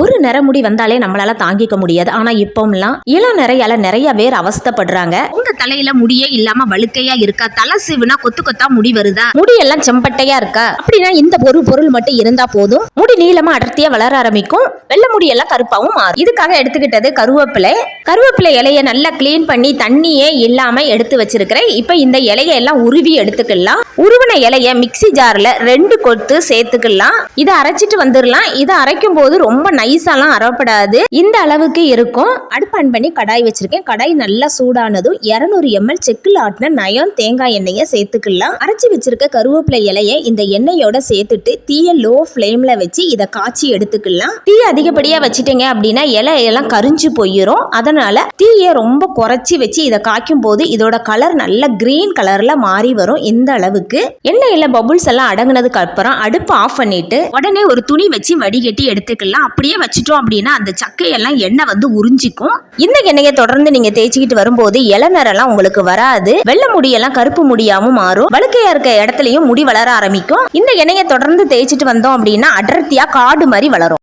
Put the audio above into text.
ஒரு நிற முடி வந்தாலே நம்மளால தாங்கிக்க முடியாது. ஆனா இப்போம்லாம் இளம் நிறையால நிறைய பேர் அவஸ்தைப்படுறாங்க. தலையில முடியே இல்லாம வழுக்கையா இருக்கா? தலை சிவுனா கொத்து கொத்தா முடி வருதா? முடி எல்லாம் செம்பட்டையா இருக்கா? அப்படின்னா இந்த ஒரு பொருள் மட்டும் இருந்தா போதும். முடி நீளமா அடர்த்தியா வளர ஆரம்பிக்கும். வெள்ளை முடி எல்லாம் கருப்பாவும் மாறும். இதுக்காக எடுத்துக்கிட்டது கருவேப்பிலை. கருவேப்பிலை இலைய நல்லா கிளீன் பண்ணி தண்ணியே இல்லாம எடுத்து வச்சிருக்கிறேன் இப்ப இந்த இலைய எல்லாம் உருவி எடுத்துக்கலாம். உருவின இலைய மிக்ஸி ஜார்ல ரெண்டு கொத்து சேர்த்துக்கலாம். இதை அரைச்சிட்டு வந்துடலாம். இதை அரைக்கும் போது ரொம்ப நைஸாலாம் அரைப்படாது. இந்த அளவுக்கு இருக்கும். அடுப்பு ஆன் பண்ணி கடாய் வச்சிருக்கேன். கடாய் நல்லா சூடானதும் இரநூறு எம்எல் செக்கில் ஆட்டின நயம் தேங்காய் எண்ணெயை சேர்த்துக்கலாம். அரைச்சி வச்சிருக்க கருவேப்பிலை இலைய இந்த எண்ணெயோட சேர்த்துட்டு தீய லோ ஃப்ளேம்ல வச்சு இதை காய்ச்சி எடுத்துக்கலாம். தீ அதிகப்படியா வச்சிட்டீங்க அப்படின்னா இலை எல்லாம் கரிஞ்சு போயிடும் அதனால தீயை ரொம்ப குறைச்சி வச்சு இதை காய்க்கும் போது இதோட கலர் நல்ல கிரீன் கலர்ல மாறி வரும் இந்த அளவுக்கு. எண்ணெயில பபுள்ஸ் எல்லாம் அடங்குனதுக்கு அப்புறம் அடுப்பு ஆஃப் பண்ணிட்டு உடனே ஒரு துணி வச்சு வடிகட்டி எடுத்துக்கலாம். அப்படியே வச்சிட்டோம் அப்படின்னா அந்த சக்கையெல்லாம் எண்ணெய் வந்து உறிஞ்சிக்கும். இந்த எண்ணெயை தொடர்ந்து நீங்க தேய்ச்சிக்கிட்டு வரும்போது எல்லாம் உங்களுக்கு வராது. வெள்ளை முடியெல்லாம் கருப்பு முடியாவும் மாறும். வழுக்கையா இருக்க இடத்துலயும் முடி வளர ஆரம்பிக்கும். இந்த எண்ணெயை தொடர்ந்து தேய்ச்சிட்டு வந்தோம் அப்படின்னா அடர்த்தியா காடு மாதிரி வளரும்.